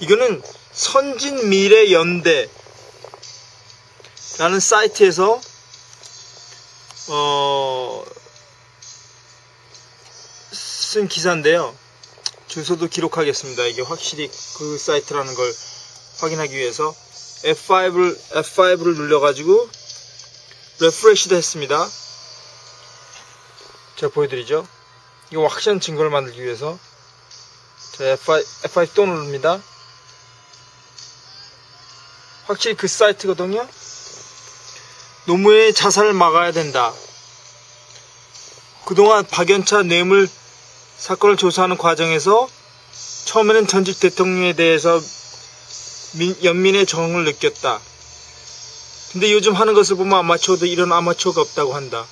이거는 선진 미래 연대 라는 사이트에서 어, 쓴 기사인데요. 주소도 기록하겠습니다. 이게 확실히 그 사이트라는 걸 확인하기 위해서 F5를 F5를 눌러가지고 레프레시도 했습니다. 제가 보여드리죠. 이거 확실한 증거를 만들기 위해서 자 F5, F5 또 누릅니다. 확실히 그 사이트거든요. 노무현의 자살을 막아야 된다. 그동안 박연차 뇌물 사건을 조사하는 과정에서 처음에는 전직 대통령에 대해서 민, 연민의 정을 느꼈다. 근데 요즘 하는 것을 보면 아마추어도 이런 아마추어가 없다고 한다.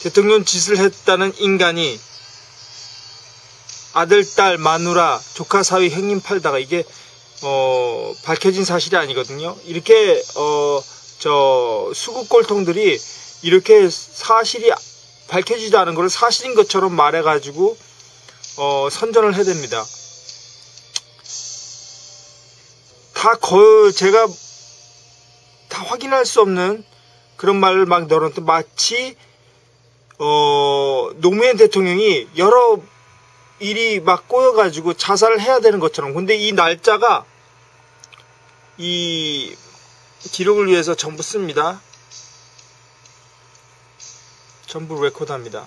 대통령 짓을 했다는 인간이 아들, 딸, 마누라, 조카 사위 행님 팔다가 이게 어, 밝혀진 사실이 아니거든요. 이렇게 어, 저 수국 꼴통들이 이렇게 사실이 밝혀지지 않은 것을 사실인 것처럼 말해가지고 어, 선전을 해댑니다. 다 거, 제가 다 확인할 수 없는 그런 말을 막 넣어놓던 마치 어, 노무현 대통령이 여러 일이 막 꼬여가지고 자살을 해야 되는 것처럼 근데 이 날짜가 이 기록을 위해서 전부 씁니다. 전부 레코드합니다.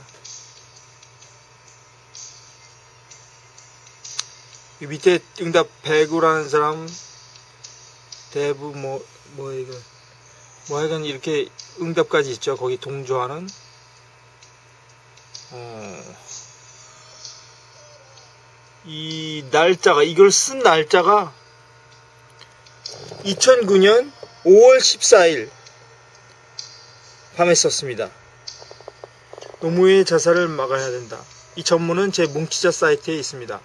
이 밑에 응답 배구라는 사람 대부 뭐, 뭐 이거 뭐 하여간 이렇게 응답까지 있죠. 거기 동조하는 어, 이 날짜가 이걸 쓴 날짜가 2009년 5월 14일 밤에 썼습니다. 노무현의 자살을 막아야 된다. 이 전문은 제 뭉치자 사이트에 있습니다.